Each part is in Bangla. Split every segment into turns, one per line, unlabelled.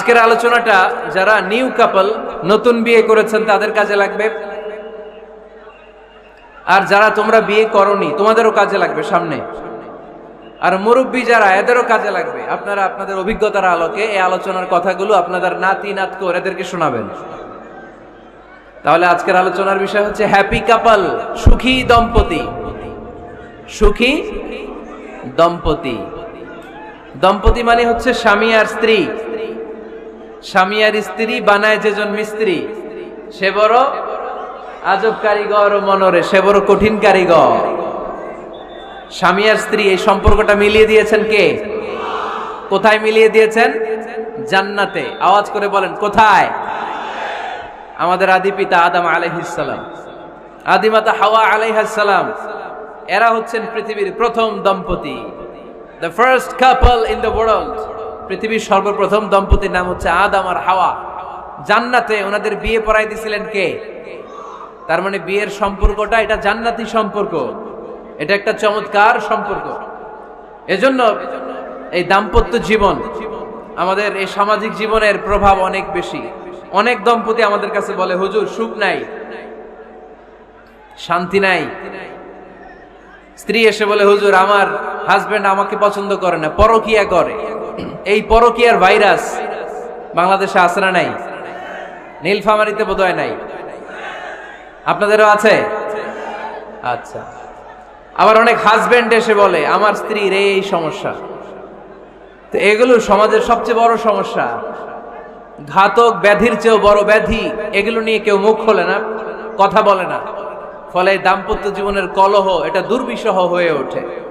আজকের আলোচনাটা যারা নিউ কাপল, নতুন বিয়ে করেছেন, তাদের কাজে লাগবে। আর যারা তোমরা বিয়ে করনি, তোমাদেরও কাজে লাগবে সামনে। আর মুরব্বী যারা, এদেরও কাজে লাগবে। আপনারা আপনাদের অভিজ্ঞতার আলোকে এই আলোচনার কথাগুলো আপনাদের নাতি নাতকর এদেরকে শোনাবেন। তাহলে আজকের আলোচনার বিষয় হচ্ছে হ্যাপি কাপল, সুখী দম্পতি। সুখী দম্পতি। দম্পতি মানে হচ্ছে স্বামী আর স্ত্রী। স্বামী আর স্ত্রী বানায় যেজন মিস্ত্রি, সে বড় আজব কারিগর মনরে, সে বড় কঠিন কারিগর। স্বামী আর স্ত্রী, এই সম্পর্কটা মিলিয়ে দিয়েছেন কে? কোথায় মিলিয়ে দিয়েছেন? জান্নাতে। আওয়াজ করে বলেন, কোথায়? আমাদের আদি পিতা আদম আলাইহিসসালাম আদিমাতা হাওয়া আলাইহাসসালাম এরা হচ্ছেন পৃথিবীর প্রথম দম্পতি। The first couple in the world পৃথিবীর সর্বপ্রথম দম্পতির নাম হচ্ছে আদম আর হাওয়া। জান্নাতে ওনাদের বিয়ে পড়াই দিছিলেন কে? তার মানে বিয়ের সম্পর্কটা এটা জান্নাতি সম্পর্ক। এটা একটা চমৎকার সম্পর্ক। এজন্য এই দাম্পত্য জীবন আমাদের এই সামাজিক জীবনের প্রভাব অনেক বেশি। অনেক দম্পতি আমাদের কাছে বলে, হুজুর, সুখ নাই, শান্তি নাই। স্ত্রী এসে বলে, হুজুর, আমার হাজবেন্ড আমাকে পছন্দ করে না, পরকিয়া করে। এই পরকিয়ার ভাইরাস বাংলাদেশে আছে না নাই? নীলফামারিতে বোধহয় নাই। আপনাদেরও আছে? আচ্ছা। আবার অনেক হাজবেন্ড এসে বলে, আমার স্ত্রীর এই সমস্যা। তো এগুলো সমাজের সবচেয়ে বড় সমস্যা। ঘাতক ব্যাধির চেয়েও বড় ব্যাধি, এগুলো নিয়ে কেউ মুখ খোলে না, কথা বলে না। ফলে দাম্পত্য জীবনের কলহ, এটা দুর্বিষহ হয়ে ওঠে।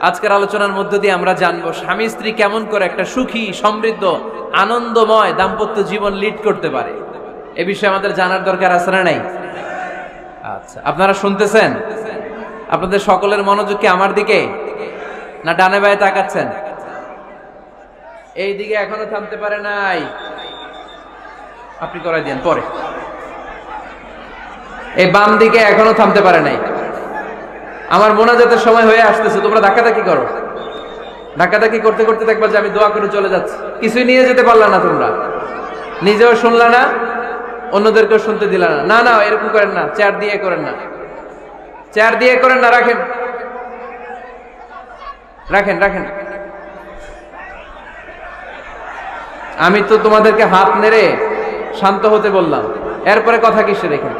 আজকের আলোচনার মধ্য দিয়ে আমরা জানব, স্বামী স্ত্রী কেমন করে একটা সুখী, সমৃদ্ধ, আনন্দময় দাম্পত্য জীবন লিড করতে পারে? এ বিষয়ে আমাদের জানার দরকার আছে না নাই? আচ্ছা আপনারা শুনতেছেন? আপনাদের সকলের মনোযোগ কি আমার দিকে? না ডানে বায়ে তাকাচ্ছেন? এই দিকে এখনও থামতে পারে নাই। আপনি করাই দেন, পরে। এই বাম দিকে এখনও থামতে পারে নাই। আমার মোনাজাতের সময় হয়ে আসতেছে, তোমরা ধাক্কাধাক্কি করো। ধাক্কাধাক্কি করতে করতে দেখবা যে আমি দোয়া করে চলে যাচ্ছি। কিছুই নিয়ে যেতে পারলা না তোমরা। নিজেও শুনলা না, অন্যদেরকেও শুনতে দিলা না। না না, এরকম করেন না চেয়ার দিয়ে করেন না। চেয়ার দিয়ে করেন না, রাখেন। রাখেন রাখেন। আমি তো তোমাদেরকে হাত নেড়ে শান্ত হতে বললাম। এরপরে কথা কিসে রেখে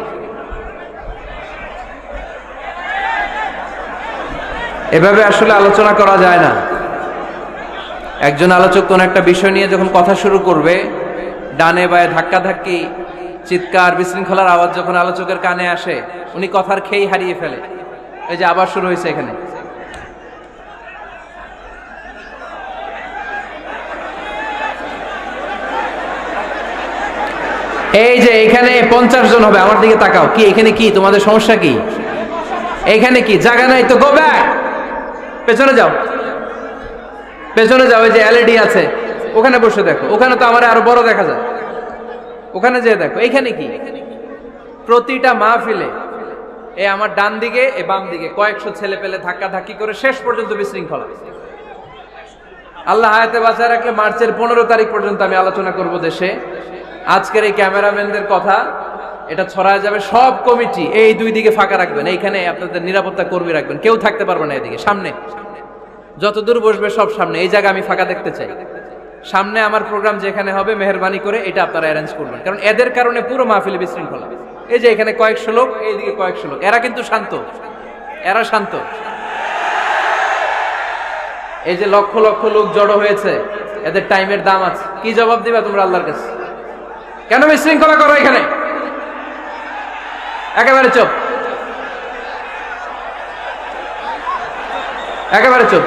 এভাবে আসলে আলোচনা করা যায় না। একজন আলোচক কোন একটা বিষয় নিয়ে যখন কথা শুরু করবে, ডানে বায়ে ধাক্কা ধাক্কি চিৎকার, বিশৃঙ্খলার আওয়াজ যখন আলোচকের কানে আসে, উনি কথার খেই হারিয়ে ফেলে। এই যে আবার শুরু হয়েছে এখানে। এই যে এখানে পঞ্চাশ জন হবে, আমার দিকে তাকাও। কি, এখানে কি? তোমাদের সমস্যা কি? এখানে কি? জায়গা নাই তো গো ব্যাক পেছনে যাও। পেছনে যাও ওই যে এলইডি আছে। ওখানে বসে দেখো। ওখানে তো আমার আরও বড় দেখা যায়। ওখানে যে দেখো। এখানে কি? প্রতিটা মাহফিলে এ আমার ডান দিকে, এ বাম দিকে কয়েকশো ছেলে পেলে ধাক্কা ধাক্কি করে শেষ পর্যন্ত বিশৃঙ্খলা। আল্লাহ হায়াতে বাঁচায় রাখলে মার্চের পনেরো তারিখ পর্যন্ত আমি আলোচনা করব দেশে। আজকের এই ক্যামেরাম্যানদের কথা এটা ছড়ায় যাবে সব কমিটি। এই দুই দিকে ফাঁকা রাখবেন। এইখানে আপনাদের নিরাপত্তা কর্মী রাখবেন। কেউ থাকতে পারবে না এদিকে। সামনে। যত দূর বসবে সব সামনে। এই জায়গা আমি ফাঁকা দেখতে চাই। সামনে আমার প্রোগ্রাম যেখানে হবে, মেহরবানি করে এটা আপনারা অ্যারেঞ্জ করবেন। কারণ এদের কারণে পুরো মাহফিল বিশৃঙ্খলা। এই যে এখানে কয়েকশো লোক, এইদিকে কয়েকশো লোক। এরা কিন্তু শান্ত। এরা শান্ত। এই যে লক্ষ লক্ষ লোক জড়ো হয়েছে, এদের টাইমের দাম আছে। কি জবাব দিবা তোমরা আল্লাহর কাছে? কেন বিশৃঙ্খলা করো এখানে? একেবারে চুপ। একেবারে চুপ।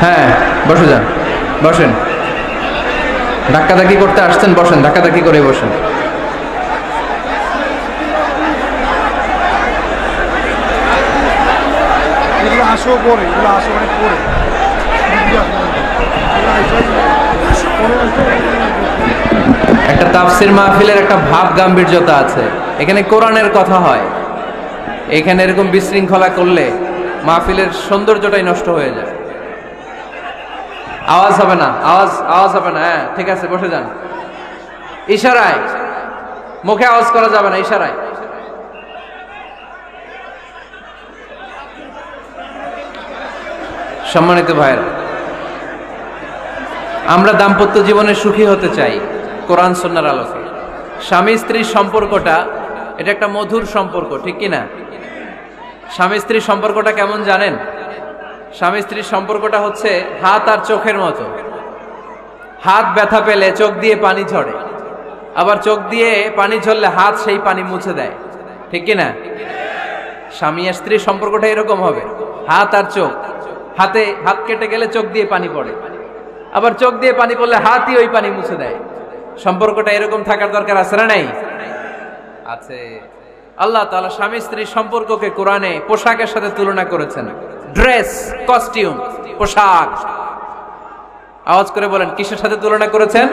হ্যাঁ বসে যান। বসেন। ধাক্কাধাক্কি করতে আসছেন, বসেন। ধাক্কাধাক্কি করে বসেন।
আসো পরে এগুলো আসো অনেক পরে
একটা তাফসির মাহফিলের একটা ভাব গাম্ভীর্যতা আছে। এখানে কোরআনের কথা হয়। এখানে এরকম বিশৃঙ্খলা করলে মাহফিলের সৌন্দর্যটাই নষ্ট হয়ে যায়। আওয়াজ হবে না, আওয়াজ আওয়াজ হবে না হ্যাঁ ঠিক আছে, বসে যান। ইশারায়, মুখে আওয়াজ করা যাবে না, ইশারায়। সম্মানিত ভাইয়ের, আমরা দাম্পত্য জীবনে সুখী হতে চাই কোরআন সন্ন্যার আলোকে। স্বামী স্ত্রীর সম্পর্কটা, এটা একটা মধুর সম্পর্ক, ঠিক কি না স্বামী স্ত্রীর সম্পর্কটা কেমন জানেন? স্বামী স্ত্রীর সম্পর্কটা হচ্ছে হাত আর চোখের মতো। হাত ব্যথা পেলে চোখ দিয়ে পানি ঝরে। আবার চোখ দিয়ে পানি ঝরলে হাত সেই পানি মুছে দেয়। ঠিক কি না স্বামী আর স্ত্রীর সম্পর্কটা এরকম হবে। হাত আর চোখ। হাতে হাত কেটে গেলে চোখ দিয়ে পানি পড়ে। আবার চোখ দিয়ে পানি পড়লে হাতই ওই পানি মুছে দেয়। সম্পর্কটা এরকম থাকার দরকার আছে না নাই? আছে। আল্লাহ তাআলা স্বামী স্ত্রীর সম্পর্ককে কোরআনে পোশাকের সাথে তুলনা করেছেন। ড্রেস, কস্টিউম, পোশাক। আওয়াজ করে বলেন, কিসের সাথে তুলনা করেছেন?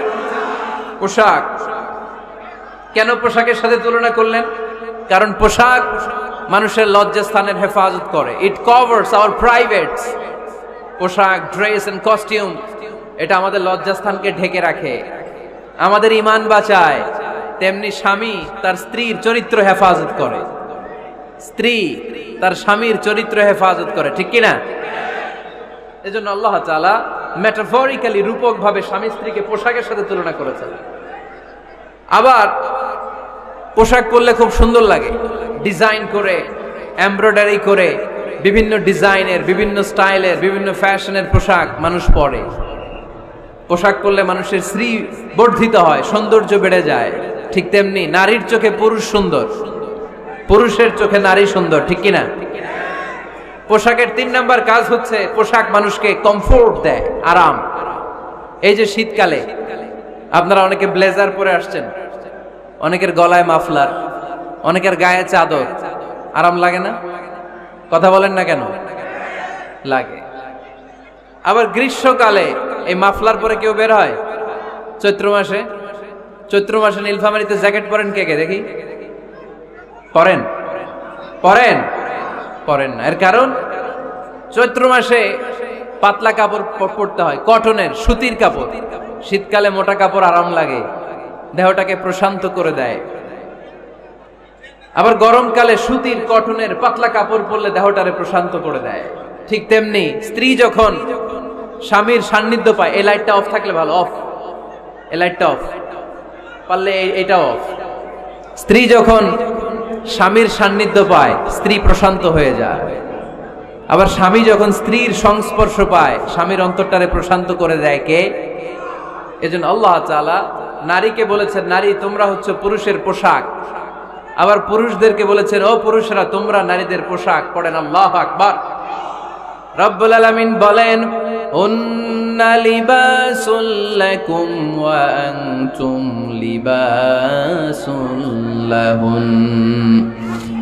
পোশাক। কেন পোশাকের সাথে তুলনা করলেন? কারণ পোশাক মানুষের লজ্জাস্থানের হেফাজত করে। ইট কভার্স আওয়ার প্রাইভেট পোশাক ড্রেস এন্ড কস্টিউম এটা আমাদের লজ্জাস্থানকে ঢেকে রাখে। আমাদের ইমান বাঁচায়। তেমনি স্বামী তার স্ত্রীর চরিত্র হেফাজত করে। স্ত্রী তার স্বামীর চরিত্র হেফাজত করে, ঠিক কি না এজন্য আল্লাহ তাআলা মেটাফরিক্যালি রূপক ভাবে স্বামী স্ত্রীকে পোশাকের সাথে তুলনা করেছেন। আবার পোশাক পরলে খুব সুন্দর লাগে। ডিজাইন করে, এমব্রয়ডারি করে, বিভিন্ন ডিজাইনের, বিভিন্ন স্টাইলের, বিভিন্ন ফ্যাশনের পোশাক মানুষ পরে। পোশাক পরলে মানুষের শ্রী বর্ধিত হয়, সৌন্দর্য বেড়ে যায়। ঠিক তেমনি নারীর চোখে পুরুষ সুন্দর। পুরুষের চোখে নারী সুন্দর, ঠিক কিনা? পোশাকের তিন নাম্বার কাজ হচ্ছে পোশাক মানুষকে কমফোর্ট দেয়, আরাম। এই যে শীতকালে, আপনারা অনেকে ব্লেজার পরে আসছেন, অনেকের গলায় মাফলার। অনেকের গায়ে চাদর। আরাম লাগে না? কথা বলেন না কেন? লাগে। আবার গ্রীষ্মকালে এই মাফলার পরে কেউ বের হয়? চৈত্র মাসে? চৈত্র মাসে নীলফামারিতে জ্যাকেট পরেন কে কে? দেখি। পরেন? পরেন? পরেন না। এর কারণ? চৈত্র মাসে পাতলা কাপড় পরতে হয়। কটনের, সুতির কাপড়। শীতকালে মোটা কাপড় আরাম লাগে। দেহটাকে প্রশান্ত করে দেয়। আবার গরমকালে সুতির, কটনের পাতলা কাপড় পরলে দেহটারে প্রশান্ত করে দেয়। ঠিক তেমনি স্ত্রী যখন স্বামীর সান্নিধ্য পায়, এই লাইটটা অফ থাকলে ভালো, অফ। এই লাইটটা অফ। পারলে এটা অফ। স্ত্রী যখন স্বামীর সান্নিধ্য পায়, স্ত্রী প্রশান্ত হয়ে যায়। আবার স্বামী যখন স্ত্রীর সংস্পর্শ পায়, স্বামীর অন্তরটারে প্রশান্ত করে দেয় কে? এজন্য আল্লাহ তাআলা নারীকে বলেছেন, নারী, তোমরা হচ্ছে পুরুষের পোশাক। আবার পুরুষদেরকে বলেছেন, ও পুরুষরা, তোমরা নারীদের পোশাক পড়েন আল্লাহ আকবার। রব্বুল আলামিন বলেন লাহুন।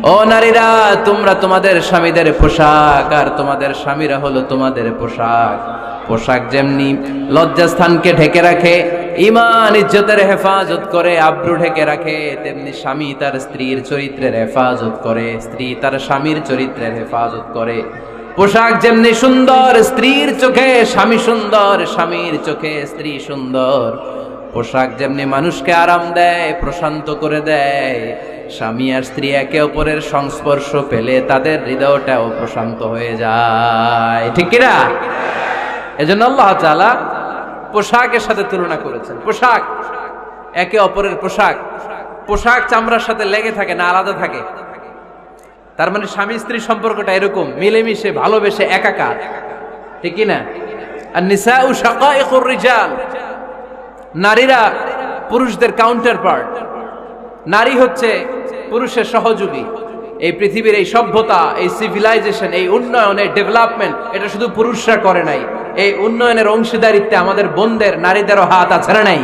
ও নারীরা, তোমরা তোমাদের স্বামীদের পোশাক, আর তোমাদের স্বামীরা হলো তোমাদের পোশাক। পোশাক যেমনি লজ্জাস্থানকে ঢেকে রাখে ইমান ইজ্জতের হেফাজত করে আব্রু ঢেকে রাখে, তেমনি স্বামী তার স্ত্রীর চরিত্রের হেফাজত করে, স্ত্রী তার স্বামীর চরিত্রের হেফাজত করে। পোশাক যেমনি সুন্দর, স্ত্রীর চোখে স্বামী সুন্দর, স্বামীর চোখে স্ত্রী সুন্দর। পোশাক যেমনি মানুষকে আরাম দেয়, প্রশান্ত করে দেয়, স্বামী আর স্ত্রী একে অপরের সংস্পর্শ পেলে তাদের হৃদয়টাও প্রশান্ত হয়ে যায়। ঠিক কিনা? এজন্য আল্লাহ তাআলা পোশাকের সাথে তুলনা করেছেন। পোশাক। একে অপরের পোশাক। পোশাক চামড়ার সাথে লেগে থাকে না আলাদা থাকে। তার মানে স্বামী স্ত্রী সম্পর্কটা এরকম, মিলেমিশে, ভালোবেসে, একাকার। ঠিক না আর নিসা ও রিজাল। নারীরা পুরুষদের কাউন্টার পার্ট নারী হচ্ছে পুরুষের সহযোগী। এই পৃথিবীর এই সভ্যতা, এই সিভিলাইজেশন এই উন্নয়ন, এই ডেভেলপমেন্ট এটা শুধু পুরুষরা করে নাই। এই উন্নয়নের অংশীদারিত্বে আমাদের বোনদের, নারীদেরও হাত আছে না নাই?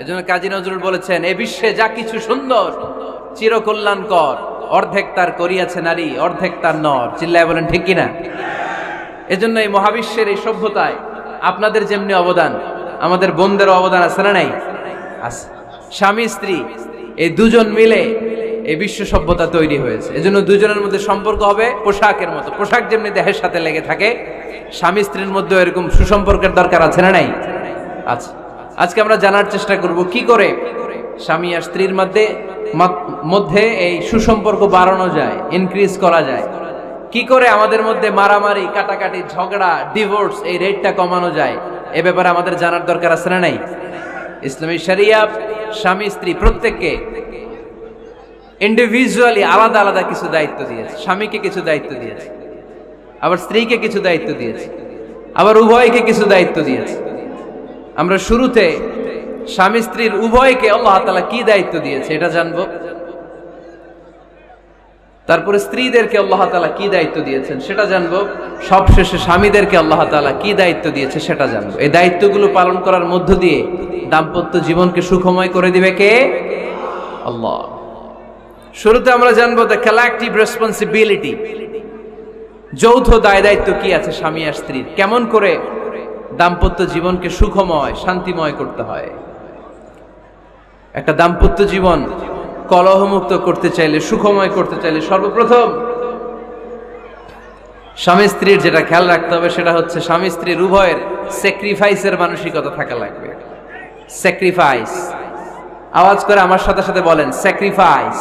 এজন্য কাজী নজরুল বলেছেন, এ বিশ্বে যা কিছু সুন্দর, চিরকল্যাণকর, অর্ধেক তার করিয়াছে নারী, অর্ধেক তার নর। চিল্লায় বলেন, ঠিক কিনা? এজন্য এই মহাবিশ্বের এই সভ্যতায় আপনাদের যেমনি অবদান, আমাদের বোনদেরও অবদান আছে না নাই? স্বামী, স্ত্রী, এই দুজন মিলে এই বিশ্ব সভ্যতা তৈরি হয়েছে। এজন্য দুজনের মধ্যে সম্পর্ক হবে পোশাকের মতো। পোশাক যেমনি দেহের সাথে লেগে থাকে স্বামী স্ত্রীর মধ্যে এরকম সুসম্পর্কের দরকার আছে না নাই? আচ্ছা। আজকে আমরা জানার চেষ্টা করব, কি করে স্বামী আর স্ত্রীর মধ্যে মধ্যে এই সুসম্পর্ক বাড়ানো যায় ইনক্রিজ করা যায়? কি করে আমাদের মধ্যে মারামারি, কাটাকাটি, ঝগড়া ডিভোর্স এই রেটটা কমানো যায়? এ ব্যাপারে আমাদের জানার দরকার আছে না নাই? ইসলামী শরিয়া, স্বামী, স্ত্রী প্রত্যেককে ইন্ডিভিজুয়ালি আলাদা আলাদা কিছু দায়িত্ব দিয়েছে। স্বামীকে কিছু দায়িত্ব দিয়েছে। আবার স্ত্রীকে কিছু দায়িত্ব দিয়েছে, আবার উভয়কে কিছু দায়িত্ব দিয়েছে। আমরা শুরুতে স্বামী স্ত্রীর উভয়কে আল্লাহ তাআলা কি দায়িত্ব দিয়েছে এটা জানব। তারপরে স্ত্রীদেরকে আল্লাহ তাআলা কি দায়িত্ব দিয়েছেন সেটা জানব। সবশেষে স্বামীদেরকে আল্লাহ তাআলা কি দায়িত্ব দিয়েছে সেটা জানব। এই দায়িত্বগুলো পালন করার মধ্য দিয়ে দাম্পত্য জীবনকে সুখময় করে দিবে কে? আল্লাহ। শুরুতে আমরা জানব দ্য কালেকটিভ রেসপন্সিবিলিটি যৌথ দায় দায়িত্ব কি আছে স্বামী আর স্ত্রীর? কেমন করে দাম্পত্য জীবনকে সুখময়, শান্তিময় করতে হয়? একটা দাম্পত্য জীবন কলহমুক্ত করতে চাইলে, সুখময় করতে চাইলে সর্বপ্রথম স্বামী স্ত্রীর যেটা খেয়াল রাখতে হবে সেটা হচ্ছে স্বামী স্ত্রীর উভয়ের স্যাক্রিফাইসের মানসিকতা থাকা লাগবে। স্যাক্রিফাইস আওয়াজ করে আমার সাথে সাথে বলেন স্যাক্রিফাইস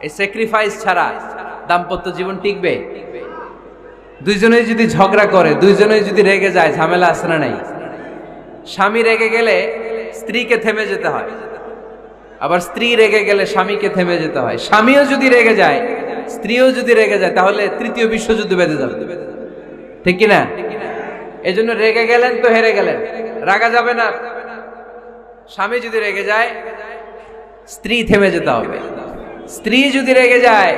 এই স্যাক্রিফাইস ছাড়া দাম্পত্য জীবন টিকবে? দুইজনেই যদি ঝগড়া করে, দুইজনেই যদি রেগে যায়, ঝামেলা আছে না নাই? স্বামী রেগে গেলে স্ত্রীকে থেমে যেতে হয়। আবার স্ত্রী রেগে গেলে স্বামীকে থেমে যেতে হয়। স্বামীও যদি রেগে যায়, স্ত্রীও যদি রেগে যায়, তাহলে তৃতীয় বিশ্বযুদ্ধ বেঁধে যাবে। ঠিক কি না? এই জন্য রেগে গেলেন তো হেরে গেলেন। রাগা যাবে না। স্বামী যদি রেগে যায়, স্ত্রী থেমে যেতে হবে। স্ত্রী যদি রেগে যায়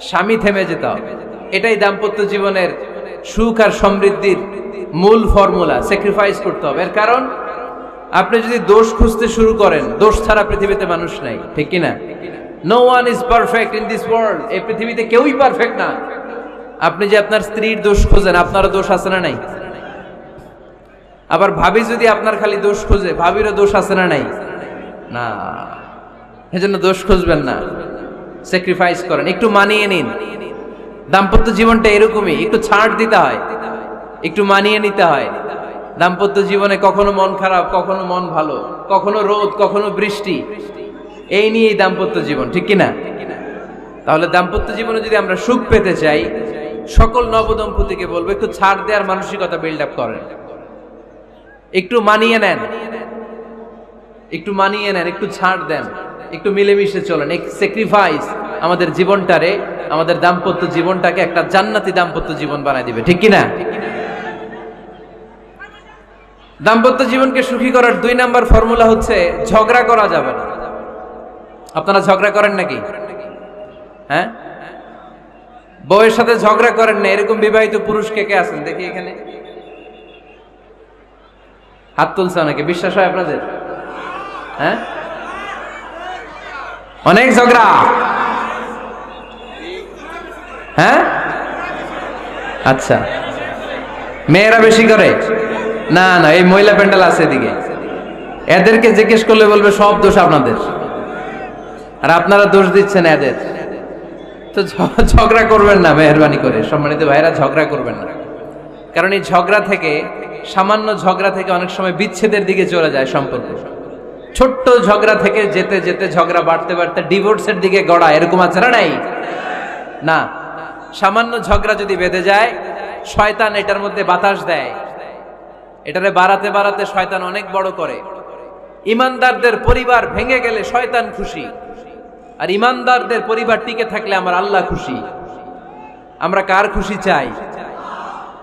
স্বামী থেমে যেতে। এটাই দাম্পত্য জীবনের সুখ আর সমৃদ্ধির মূল ফর্মুলা স্যাক্রিফাইস করতে হবে। এর কারণ, আপনি যদি দোষ খুঁজতে শুরু করেন, দোষ ছাড়া পৃথিবীতে মানুষ নাই, ঠিক কি না no one is perfect in this world এই পৃথিবীতে কেউই পারফেক্ট না। আপনি যে আপনার স্ত্রীর দোষ খোঁজেন, আপনারও দোষ আছে না নাই? আবার ভাবি যদি আপনার খালি দোষ খোঁজে, ভাবিরও দোষ আছে না নাই? না। এজন্য দোষ খুঁজবেন না। স্যাক্রিফাইস করেন, একটু মানিয়ে নিন। দাম্পত্য জীবনটা এরকমই, একটু ছাড় দিতে হয়, একটু মানিয়ে নিতে হয়। দাম্পত্য জীবনে কখনো মন খারাপ, কখনো মন ভালো, কখনো রোদ, কখনো বৃষ্টি, এই নিয়েই দাম্পত্য জীবন, ঠিক কিনা? তাহলে দাম্পত্য জীবনে যদি আমরা সুখ পেতে চাই, সকল নবদম্পতিকে বলব, একটু ছাড় দেওয়ার মানসিকতা বিল্ড আপ করেন। একটু মানিয়ে নেন। একটু মানিয়ে নেন, একটু ছাড় দেন। একটু মিলেমিশে চলেন, এক স্যাক্রিফাইস আমাদের জীবনটারে, আমাদের দাম্পত্য জীবনটাকে একটা জান্নাতি দাম্পত্য জীবন বানায় দিবে, ঠিক কি না দাম্পত্য জীবনকে সুখী করার দুই নাম্বার ফর্মুলা হচ্ছে ঝগড়া করা যাবে না। আপনারা ঝগড়া করেন নাকি? হ্যাঁ? বউয়ের সাথে ঝগড়া করেন না, এরকম বিবাহিত পুরুষ কে কে আছেন? দেখি এখানে। হাত তুলছে অনেকে, বিশ্বাস হয় আপনাদের? হ্যাঁ? অনেক ঝগড়া। হ্যাঁ? আচ্ছা। মেয়েরা বেশি করে? না না, এই মহিলা প্যান্ডেল আছে এদিকে। এদেরকে জিজ্ঞেস করলে বলবে সব দোষ আপনাদের। আর আপনারা দোষ দিচ্ছেন এদের। তো ঝগড়া করবেন না মেহরবানি করে। সম্মানিত ভাইরা ঝগড়া করবেন না। কারণ এই ঝগড়া থেকে, সামান্য ঝগড়া থেকে অনেক সময় বিচ্ছেদের দিকে চলে যায় সম্পর্ক। ছোট্ট ঝগড়া থেকে যেতে যেতে ঝগড়া বাড়তে বাড়তে ডিভোর্সের দিকে গড়া, এরকম আছে না নাই? না। সামান্য ঝগড়া যদি বেঁধে যায়, শয়তান এটার মধ্যে বাতাস দেয়। এটারে বাড়াতে বাড়াতে শয়তান অনেক বড় করে। ইমানদারদের পরিবার ভেঙে গেলে শয়তান খুশি। আর ইমানদারদের পরিবার টিকে থাকলে আমার আল্লাহ খুশি। আমরা কার খুশি চাই?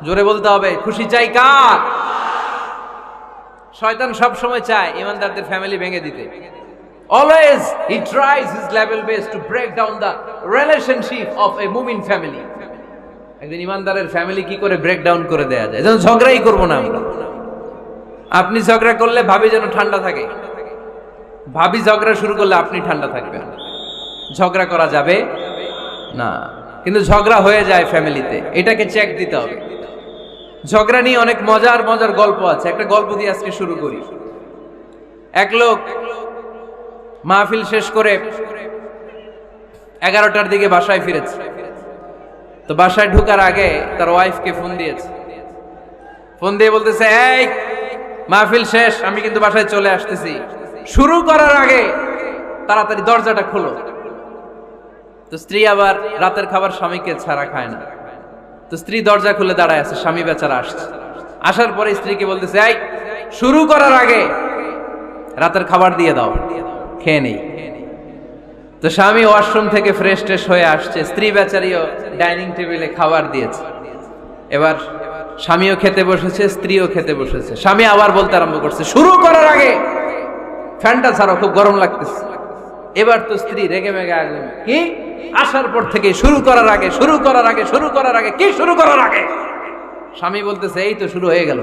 জোরে বলতে হবে, খুশি চাই কার? শয়তান সব সময় চায় ইমানদারদের ফ্যামিলি ভেঙে দিতে। Always he tries his level best to break down the relationship of a মুমিন ফ্যামিলি একজন ইমানদারের ফ্যামিলি কি করে ব্রেক ডাউন করে দেয়া যায়? যেন ঝগড়াই করব না আমরা। আপনি ঝগড়া করলে ভাবি যেন ঠান্ডা থাকে। ভাবি ঝগড়া শুরু করলে আপনি ঠান্ডা থাকবেন। ঝগড়া করা যাবে না। কিন্তু ঝগড়া হয়ে যায় ফ্যামিলিতে এটাকে চেক দিতে হবে। ঝগড়া নিয়ে অনেক মজার মজার গল্প আছে। একটা গল্প দিয়ে আজকে শুরু করি। এক লোক মাহফিল শেষ করে এগারোটার দিকে বাসায় ফিরেছে। তো বাসায় ঢুকার আগে তার ওয়াইফকে ফোন দিয়েছে। ফোন দিয়ে বলতেছে, এই, মাহফিল শেষ, আমি কিন্তু বাসায় চলে আসতেছি। শুরু করার আগে তাড়াতাড়ি দরজাটা খোলো। তো স্ত্রী আবার রাতের খাবার স্বামীকে ছাড়া খায় না। তো স্ত্রী দরজা খুলে দাঁড়ায় আছে, স্বামী বেচারা আসছে। আসার পরে স্ত্রীকে বলতেছে, এই, শুরু করার আগে রাতের খাবার দিয়ে দাও, খেয়ে নেই। তো স্বামী ওয়াশরুম থেকে ফ্রেশ ট্রেশ হয়ে আসছে, স্ত্রী বেচারিও ডাইনিং টেবিলে খাবার দিয়েছে। এবার স্বামীও খেতে বসেছে, স্ত্রীও খেতে বসেছে। স্বামী আবার বলতে আরম্ভ করছে, শুরু করার আগে ফ্যানটা ছাড়ো, খুব গরম লাগতেছে। এবার তো স্ত্রী রেগে মেগে আগুন কি? আসার পর থেকে শুরু করার আগে, শুরু করার আগে, শুরু করার আগে, কি শুরু করার আগে? স্বামী বলতেছে, এই তো শুরু হয়ে গেল।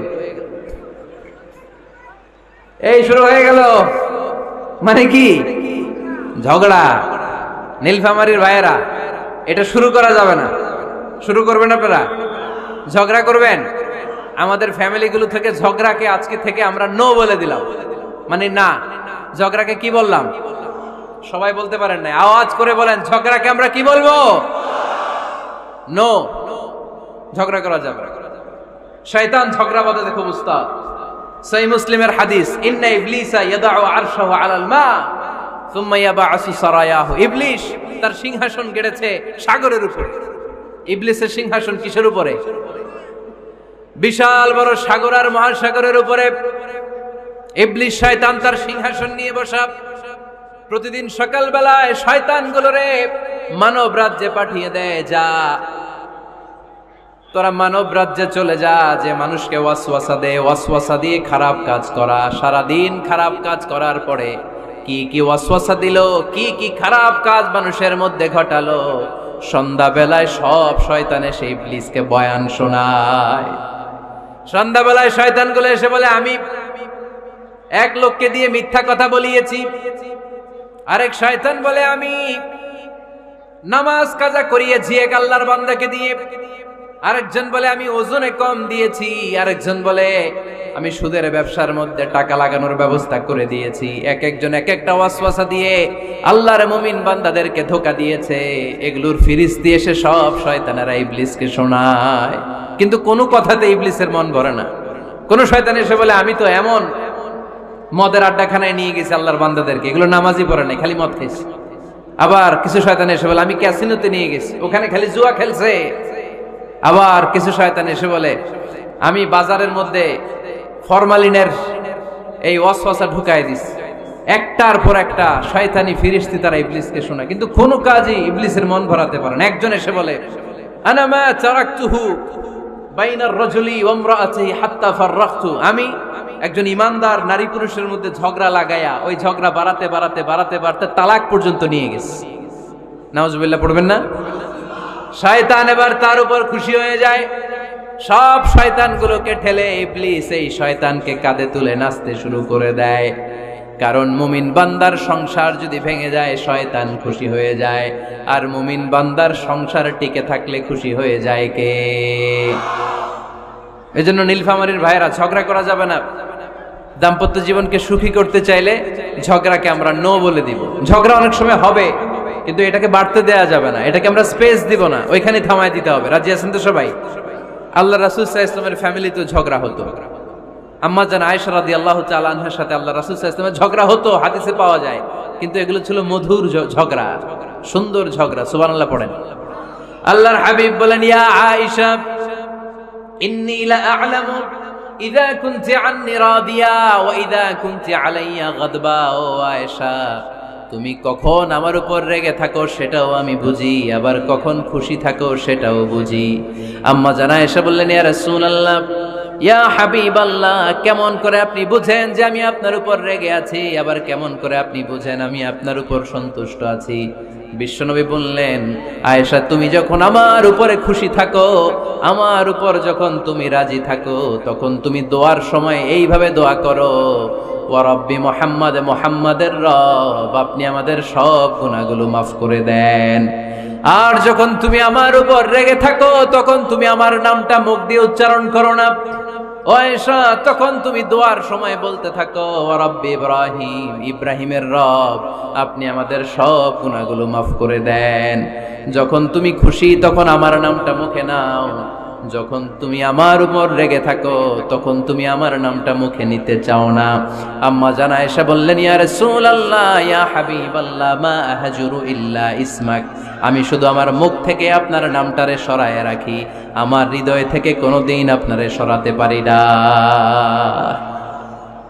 এই শুরু হয়ে গেল? মানে কি? ঝগড়া। নীলফামারির ভাইয়েরা, এটা শুরু করা যাবে না। শুরু করবেন আপনারা? ঝগড়া করবেন? আমাদের ফ্যামিলিগুলো থেকে ঝগড়াকে আজকে থেকে আমরা নো বলে দিলাম। মানে না। ঝগড়াকে কি বললাম? সবাই বলতে পারেন না আওয়াজ করে বলেন, ঝগড়াকে আমরা কি বলব? নো ঝগড়া করা যাবে। শয়তান ঝগড়া বাঁধাতে খুব উস্তাদ। সহি মুসলিমের হাদিস, ইন্না ইবলিসা ইয়াদাউ আরশাহু আলাল মা, সুম্মা ইয়াবাসু সারায়াহু। ইবলিস তার সিংহাসন গেড়েছে সাগরের উপরে। ইবলিসের সিংহাসন কিসের উপরে? বিশাল বড় সাগর আর মহাসাগরের উপরে। ইবলিস শয়তান তার সিংহাসন নিয়ে বসা। প্রতিদিন সকালবেলায় শয়তানগুলোরে মানব রাজ্যে পাঠিয়ে দেয়, যা। তোরা মানব রাজ্যে চলে যা, যে মানুষকে ওয়াসওয়াসা দে। ওয়াসওয়াসা দিয়ে খারাপ কাজ করা সারা দিন খারাপ কাজ করার পরে কি কি ওয়াসওয়াসা দিল, কি কি খারাপ কাজ মানুষের মধ্যে ঘটালো, সন্ধ্যাবেলায় সব শয়তানে সেই ইবলিসকে বয়ান শোনায়। সন্ধ্যাবেলায় শয়তানগুলো এসে বলে, আমি এক লোককে দিয়ে মিথ্যা কথা বলিয়েছি। আরেক শয়তান বলে, আমি নামাজ কাজা করিয়েছি এক আল্লাহর বান্দাকে দিয়ে। আরেকজন বলে, আমি ওজনে কম দিয়েছি। আরেকজন বলে, আমি সুদের ব্যবসার মধ্যে টাকা লাগানোর ব্যবস্থা করে দিয়েছি। এক একজন এক একটা ওয়াসওয়াসা দিয়ে আল্লাহর মুমিন বান্দাদেরকে ধোকা দিয়েছে। এগুলোর ফিরিস্তি এসে সব শয়তানেরা ইবলিসকে শোনায়। কিন্তু কোনো কথাতে ইবলিসের মন ভরে না। কোন শয়তান এসে বলে, আমি তো এমন মদের আড্ডাখানায় নিয়ে গেছি আল্লাহর বান্দাদেরকে। এগুলো নামাজই পড়ে নাই, খালি মদ খেয়েছে আবার কিছু শয়তান এসে বলে, আমি ক্যাসিনোতে নিয়ে গেছি, ওখানে খালি জুয়া খেলছে। আবার কিছু শয়তান এসে বলে, আমি বাজারের মধ্যে ফরমালিনের এই ওয়াসওয়াসা ঢুকাই দিস একটার পর একটা শয়তানি ফিরিস্তি তারা ইবলিসকে শোনা কিন্তু কোনো কাজই ইবলিসের মন ভরাতে পারে না। একজন এসে বলে আমি একজন ইমানদার নারী পুরুষের মধ্যে ঝগড়া লাগায়া ওই ঝগড়া বাড়াতে বাড়াতে বাড়াতে বাড়াতে তালাক পর্যন্ত নিয়ে গেছে। নাউজুবিল্লাহ, পড়বেন না? শয়তান এবার তার উপর খুশি হয়ে যায়। সব শয়তানগুলোকে ঠেলে ইবলিস এই শয়তানকে কাঁধে তুলে নাচতে শুরু করে দেয়। কারণ মুমিন বান্দার সংসার যদি ভেঙে যায়, শয়তান খুশি হয়ে যায়। আর মুমিন বান্দার সংসার টিকে থাকলে খুশি হয়ে যায় কে? এজন্য নীলফামারীর ভাইয়েরা, ঝগড়া করা যাবে না। দাম্পত্য জীবনকে সুখী করতে চাইলে ঝগড়াকে আমরা নো বলে দিব। ঝগড়া অনেক সময় হবে, কিন্তু এটাকে বাড়তে দেয়া যাবে না। এটাকে আমরা স্পেস দিব না। ওইখানে থামায় দিতে হবে। রাজি আছেন তো সবাই? আল্লাহ রাসুল সাহা ইসলামের ফ্যামিলিতেও ঝগড়া হতো। আম্মা জান আয়সা রাদি আল্লাহ আনহার সাথে আল্লাহ রাসুল সাহা ইসলামের ঝগড়া হতো হাতিসে পাওয়া যায়। কিন্তু এগুলো ছিল মধুর ঝগড়া, সুন্দর ঝগড়া সুবান আল্লাহ পড়েন। আল্লাহর হাবিব বলেন, ইয়া আয়সা ইন্নী লা আ'লামু ইদা ও আয়েশা, তুমি কখন আমার উপর রেগে থাকো সেটাও আমি বুঝি, আবার কখন খুশি থাকো সেটাও বুঝি। আম্মা জানা এসে বললেন, ইয়া রাসূলুল্লাহ, ইয়া হাবিব আল্লাহ কেমন করে আপনি বুঝেন যে আমি আপনার উপর রেগে আছি, আবার কেমন করে আপনি বুঝেন আমি আপনার উপর সন্তুষ্ট আছি? বিশ্বনবী বললেন, আয়েশা, তুমি যখন আমার উপরে খুশি থাকো, আমার উপর যখন তুমি রাজি থাকো, তখন তুমি দোয়ার সময় এইভাবে দোয়া করো ও রব্বি মোহাম্মদ, মোহাম্মদের রব, আপনি আমাদের সব গুণাগুলো মাফ করে দেন। আর যখন তুমি আমার উপর রেগে থাকো, তখন তুমি আমার নামটা মুখ দিয়ে উচ্চারণ করো না। ও আয়েশা, তখন তুমি দোয়ার সময় বলতে থাকো, "ও রব্বি ইব্রাহিম, ইব্রাহিমের রব, আপনি আমাদের সব গুণাগুলো মাফ করে দেন। যখন তুমি খুশি, তখন আমার নামটা মুখে নাও। যখন তুমি আমার উপর রেগে থাকো, তখন তুমি আমার নামটা মুখে নিতে চাও না। আম্মা জানা এসে বললেন, ইয়া রাসূলুল্লাহ, ইয়া হাবিবাল্লাহ, মা আহজুরু ইল্লা ইসমাক। আমি শুধু আমার মুখ থেকে আপনার নামটারে সরায় রাখি। আমার হৃদয় থেকে কোনোদিন আপনারে সরাতে পারি না।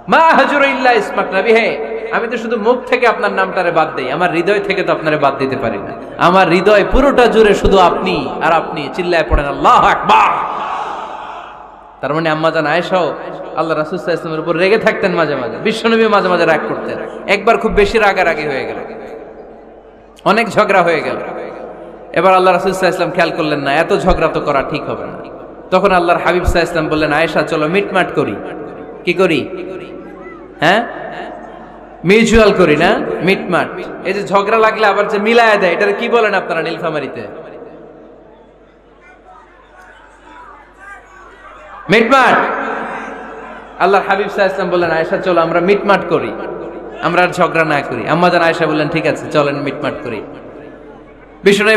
মা হাজুর ইল্লা ইসমাক নবী হে। আমি তো শুধু মুখ থেকে আপনার নামটারে বাদ দিই, আমার হৃদয় থেকে তো আপনারে বাদ দিতে পারি না। আমার হৃদয় পুরোটা জুড়ে শুধু আপনি আর আপনি, চিল্লায় পড়েন, আল্লাহ আকবার! তার মানে আম্মা জান আয়েশাও আল্লাহ রাসূল সাল্লাল্লাহু আলাইহি ওয়াসাল্লামের উপর রেগে থাকতেন মাঝে মাঝে। বিশ্বনবী মাঝে মাঝে রাগ করতেন। একবার খুব বেশি রাগারাগি হয়ে গেল। অনেক ঝগড়া হয়ে গেল। এবার আল্লাহ রাসূল সাল্লাল্লাহু আলাইহি ওয়াসাল্লাম খেয়াল করলেন না, এত ঝগড়া তো করা ঠিক হবে না। তখন আল্লাহর হাবিব আলাইহি ওয়াসাল্লাম বললেন, আয়েশা, চলো মিটমাট করি। কি করি? হ্যাঁ? মিউচুয়াল করি না, মিটমাট। এই যে ঝগড়া লাগলে আবার যে মিলায় দেয় এটা কি বলেন আপনারা নীলফামারিতে? মিটমাট। আল্লাহ হাবিব সাহা বলেন আয়েশা, চলো, আমরা মিটমাট করি। আমরা আর ঝগড়া না করি। আম্মাজান আয়সা বললেন, ঠিক আছে, চলেন, মিটমাট করি। বিষ্ণু